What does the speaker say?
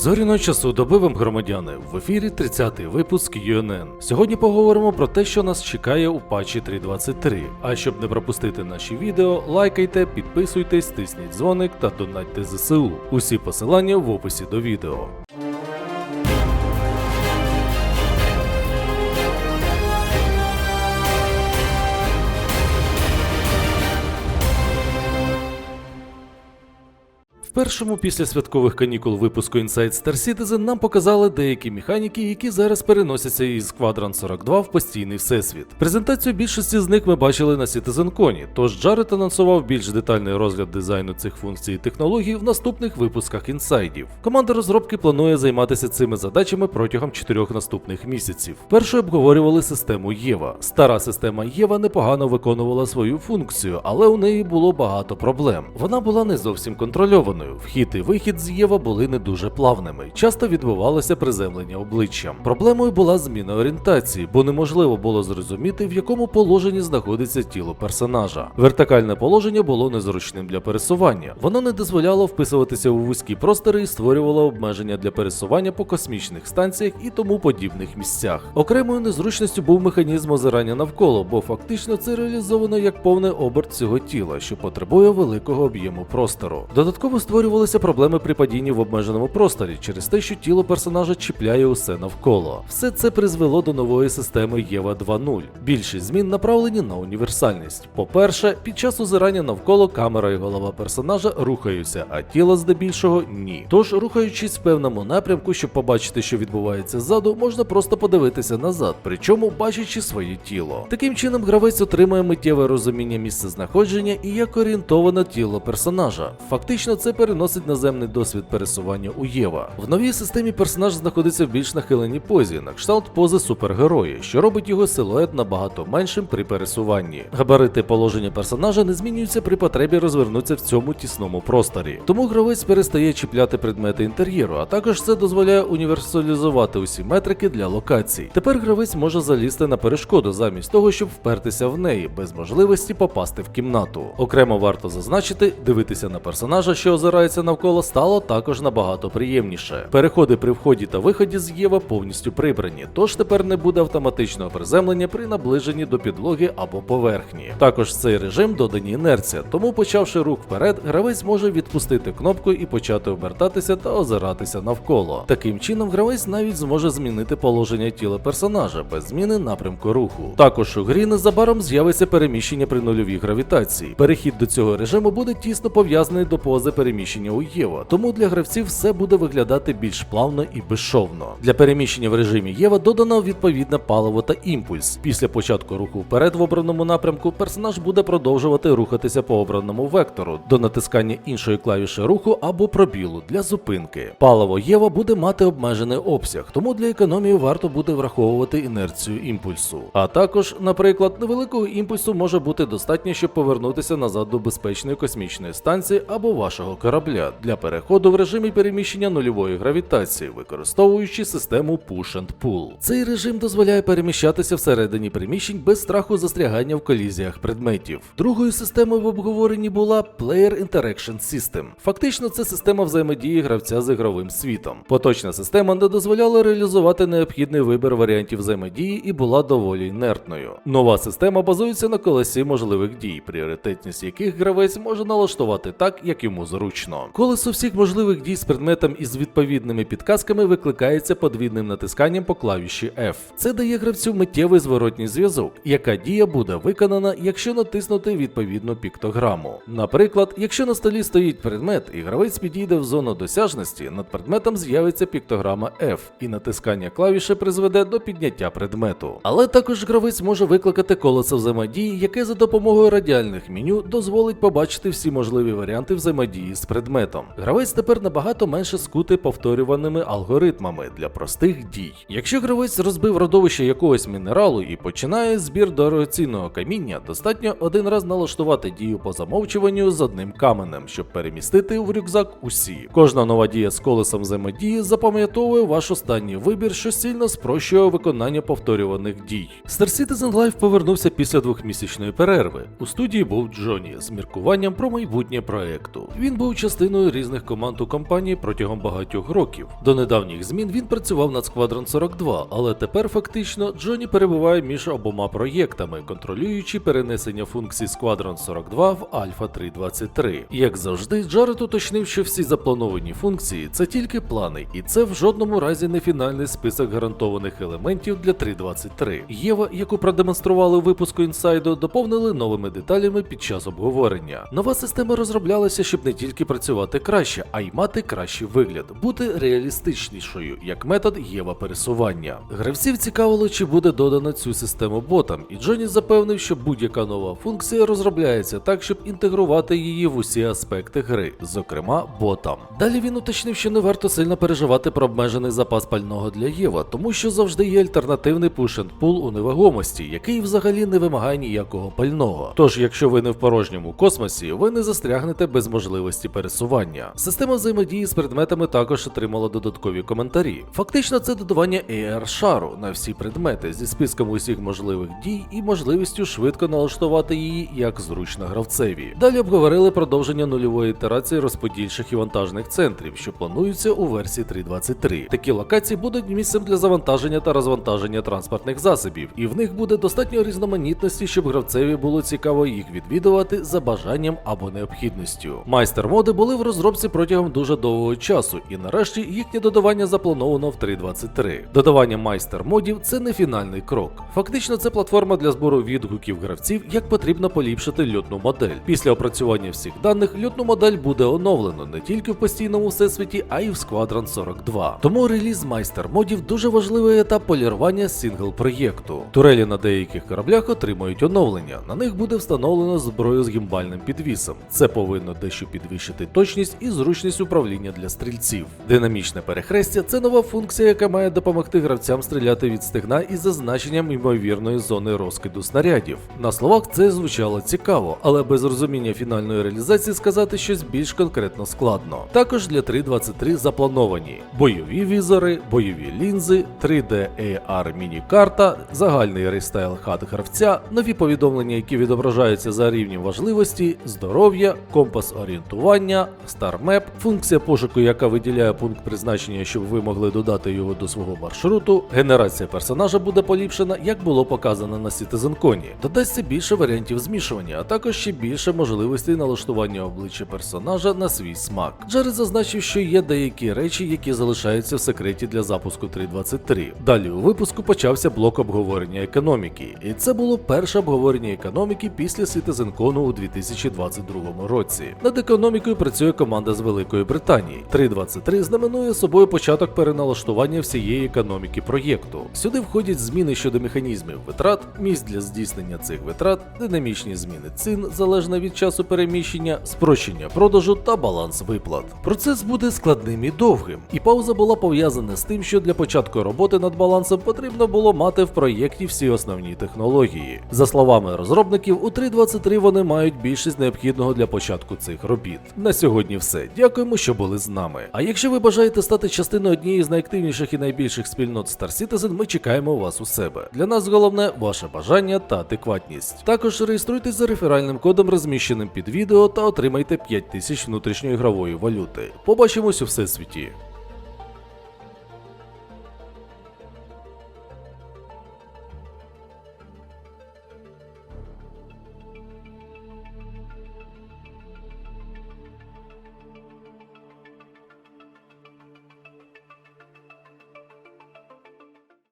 Зоряного часу доби вам громадяни в ефірі 30-й випуск ЮНН. Сьогодні поговоримо про те, що нас чекає у патчі 3.23. А щоб не пропустити наші відео, лайкайте, підписуйтесь, тисніть дзвоник та донатьте ЗСУ. Усі посилання в описі до відео. Першому після святкових канікул випуску Inside Star Citizen нам показали деякі механіки, які зараз переносяться із Quadrant 42 в постійний всесвіт. Презентацію більшості з них ми бачили на CitizenCon, тож Джаред анонсував більш детальний розгляд дизайну цих функцій і технологій в наступних випусках інсайдів. Команда розробки планує займатися цими задачами протягом чотирьох наступних місяців. Першою обговорювали систему Єва. Стара система Єва непогано виконувала свою функцію, але у неї було багато проблем. Вона була не зовсім контрольованою. Вхід і вихід з Єва були не дуже плавними. Часто відбувалося приземлення обличчям. Проблемою була зміна орієнтації, бо неможливо було зрозуміти, в якому положенні знаходиться тіло персонажа. Вертикальне положення було незручним для пересування. Воно не дозволяло вписуватися у вузькі простори і створювало обмеження для пересування по космічних станціях і тому подібних місцях. Окремою незручністю був механізм озирання навколо, бо фактично це реалізовано як повний оберт цього тіла, що потребує великого об'єму простору. Додатково створювалися проблеми при падінні в обмеженому просторі через те, що тіло персонажа чіпляє усе навколо. Все це призвело до нової системи Єва 2.0. Більшість змін направлені на універсальність. По-перше, під час озирання навколо камера і голова персонажа рухаються, а тіло здебільшого ні. Тож, рухаючись в певному напрямку, щоб побачити, що відбувається ззаду, можна просто подивитися назад, причому бачачи своє тіло. Таким чином, гравець отримує миттєве розуміння місцезнаходження і як орієнтоване тіло персонажа. Фактично, це переносить наземний досвід пересування у Єва. В новій системі персонаж знаходиться в більш нахиленій позі, на кшталт пози супергерої, що робить його силует набагато меншим при пересуванні. Габарити положення персонажа не змінюються при потребі розвернутися в цьому тісному просторі. Тому гравець перестає чіпляти предмети інтер'єру, а також це дозволяє універсалізувати усі метрики для локацій. Тепер гравець може залізти на перешкоду замість того, щоб впертися в неї, без можливості попасти в кімнату. Окремо варто зазначити, дивитися на персонажа, що озирається навколо, стало також набагато приємніше. Переходи при вході та виході з Єва повністю прибрані, тож тепер не буде автоматичного приземлення при наближенні до підлоги або поверхні. Також в цей режим додані інерція, тому почавши рух вперед, гравець може відпустити кнопку і почати обертатися та озиратися навколо. Таким чином, гравець навіть зможе змінити положення тіла персонажа без зміни напрямку руху. Також у грі незабаром з'явиться переміщення при нульовій гравітації. Перехід до цього режиму буде тісно пов'язаний до пози переміщення у Єва, тому для гравців все буде виглядати більш плавно і безшовно. Для переміщення в режимі Єва додано відповідне паливо та імпульс. Після початку руху вперед в обраному напрямку персонаж буде продовжувати рухатися по обраному вектору до натискання іншої клавіші руху або пробілу для зупинки. Паливо Єва буде мати обмежений обсяг, тому для економії варто буде враховувати інерцію імпульсу. А також, наприклад, невеликого імпульсу може бути достатньо, щоб повернутися назад до безпечної космічної станції або вашого корабля для переходу в режимі переміщення нульової гравітації, використовуючи систему Push and Pull. Цей режим дозволяє переміщатися всередині приміщень без страху застрягання в колізіях предметів. Другою системою в обговоренні була Player Interaction System. Фактично, це система взаємодії гравця з ігровим світом. Поточна система не дозволяла реалізувати необхідний вибір варіантів взаємодії і була доволі інертною. Нова система базується на колесі можливих дій, пріоритетність яких гравець може налаштувати так, як йому зручно. Колесо всіх можливих дій з предметом із відповідними підказками викликається подвійним натисканням по клавіші F. Це дає гравцю миттєвий зворотній зв'язок, яка дія буде виконана, якщо натиснути відповідну піктограму. Наприклад, якщо на столі стоїть предмет і гравець підійде в зону досяжності, над предметом з'явиться піктограма F, і натискання клавіші призведе до підняття предмету. Але також гравець може викликати колесо взаємодії, яке за допомогою радіальних меню дозволить побачити всі можливі варіанти взаємодії з предметом. Гравець тепер набагато менше скути повторюваними алгоритмами для простих дій. Якщо гравець розбив родовище якогось мінералу і починає збір дорогоцінного каміння, достатньо один раз налаштувати дію по замовчуванню з одним каменем, щоб перемістити в рюкзак усі. Кожна нова дія з колесом взаємодії запам'ятовує ваш останній вибір, що сильно спрощує виконання повторюваних дій. Star Citizen Live повернувся після двохмісячної перерви. У студії був Джоні з міркуванням про майбутнє проекту. Він був частиною різних команд у компанії протягом багатьох років. До недавніх змін він працював над Squadron 42, але тепер фактично Джоні перебуває між обома проєктами, контролюючи перенесення функцій Squadron 42 в Alpha 323. Як завжди, Джаред уточнив, що всі заплановані функції це тільки плани, і це в жодному разі не фінальний список гарантованих елементів для 323. Єва, яку продемонстрували у випуску інсайду, доповнили новими деталями під час обговорення. Нова система розроблялася, щоб не тільки працювати краще, а й мати кращий вигляд, бути реалістичнішою як метод Єва пересування. Гравців цікавило, чи буде додано цю систему ботам, і Джоні запевнив, що будь-яка нова функція розробляється так, щоб інтегрувати її в усі аспекти гри, зокрема ботам. Далі він уточнив, що не варто сильно переживати про обмежений запас пального для Єва, тому що завжди є альтернативний pull у невагомості, який взагалі не вимагає ніякого пального. Тож, якщо ви не в порожньому космосі, ви не застрягнете без можливості пересування. Система взаємодії з предметами також отримала додаткові коментарі. Фактично, це додавання AR шару на всі предмети зі списком усіх можливих дій і можливістю швидко налаштувати її як зручно гравцеві. Далі обговорили продовження нульової ітерації розподільчих і вантажних центрів, що плануються у версії 3.23. Такі локації будуть місцем для завантаження та розвантаження транспортних засобів, і в них буде достатньо різноманітності, щоб гравцеві було цікаво їх відвідувати за бажанням або необхідністю. Майстер моди були в розробці протягом дуже довгого часу, і нарешті їхнє додавання заплановано в 3.23. Додавання майстер модів це не фінальний крок. Фактично, це платформа для збору відгуків гравців, як потрібно поліпшити льотну модель. Після опрацювання всіх даних льотну модель буде оновлено не тільки в постійному всесвіті, а й в Squadron 42. Тому реліз майстер модів дуже важливий етап полірування сингл проєкту. Турелі на деяких кораблях отримують оновлення. На них буде встановлено зброю з гімбальним підвісом. Це повинно дещо підвищити точність і зручність управління для стрільців. Динамічне перехрестя це нова функція, яка має допомогти гравцям стріляти від стегна із зазначенням ймовірної зони розкиду снарядів. На словах це звучало цікаво, але без розуміння фінальної реалізації сказати щось більш конкретно складно. Також для 3.23 заплановані бойові візори, бойові лінзи, 3D AR міні-карта, загальний рестайл хат гравця, нові повідомлення, які відображаються за рівнем важливості, здоров'я, компас орієнтування, StarMap, функція пошуку, яка виділяє пункт призначення, щоб ви могли додати його до свого маршруту. Генерація персонажа буде поліпшена, як було показано на CitizenCon. Додасться більше варіантів змішування, а також ще більше можливостей налаштування обличчя персонажа на свій смак. Джаред зазначив, що є деякі речі, які залишаються в секреті для запуску 3.23. Далі у випуску почався блок обговорення економіки, і це було перше обговорення економіки після CitizenCon у 2022 році. Над економікою працює команда з Великої Британії. 3.23 знаменує собою початок переналаштування всієї економіки проєкту. Сюди входять зміни щодо механізмів витрат, місць для здійснення цих витрат, динамічні зміни цін залежно від часу переміщення, спрощення продажу та баланс виплат. Процес буде складним і довгим, і пауза була пов'язана з тим, що для початку роботи над балансом потрібно було мати в проєкті всі основні технології. За словами розробників, у 3.23 вони мають більшість необхідного для початку цих робіт. На сьогодні все. Дякуємо, що були з нами. А якщо ви бажаєте стати частиною однієї з найактивніших і найбільших спільнот Star Citizen, ми чекаємо вас у себе. Для нас головне ваше бажання та адекватність. Також реєструйтесь за реферальним кодом, розміщеним під відео, та отримайте 5000 внутрішньої ігрової валюти. Побачимось у всесвіті.